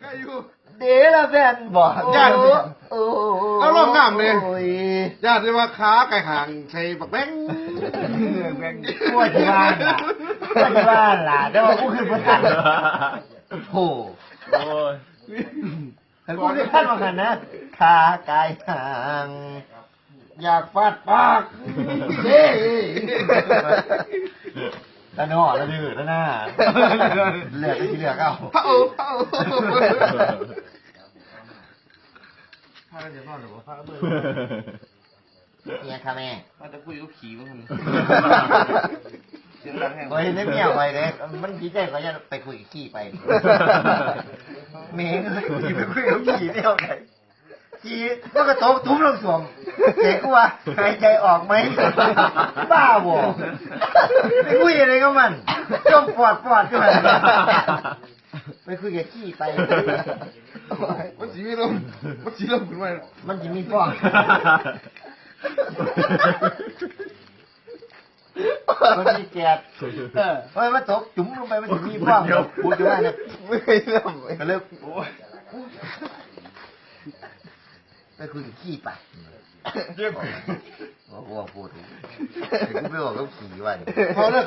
ใกล้อยู่ เดละแฟนบอกย่านโอ้เอารอบงามเลย โอ้ยญาติเรียกว่าขาไก่ห่างใส่บักแบงแม่งกลัวที่บ้านล่ะกลัวที่บ้านล่ะเดี๋ยวว่ากูขึ้นบนทันโอ้โอ้ยแต่กูขึ้นทันมากันนะขากายห่าง อยากฟาดปากเด้ แล้วเนาะแล้วดื้อแล้วน่าเหลือก็ที่เหลือก็เอาพระโอพระโอพระเดี๋ยวนอนหรือว่าพระเบื่อเนี่ยค่ะแม่พระจะคุยกับผีมั้งเสียงดังแห้งโอ้ยเล่นเมียไปเลยมันดีใจก็จะไปคุยกับขี้ไปเมงเลยขี้ไปคุยกับขี้ไม่เอาไหน ขี้ก็กระโตกทุ้มลงสวมเจ๊กูว่าหายใจออกไหมบ้าบ่ไปคุยอะไรกับมันจมปอดปอดกันไปคุยกับขี้ไป มันสีไม่ลมมันสีลมขึ้นมามันจะมีฟองมันมีแกดเออเฮ้ยมันตกจุ๋มลงไปมันจะมีฟองพูดอยู่ว่าเนี่ยไม่เคยเริ่มก็เลย ไปคุยกับขี้ไปเจ็บโอ้โหพูดถึงกูไปบอกกับขี้ว่าเนี่ยพอเลิ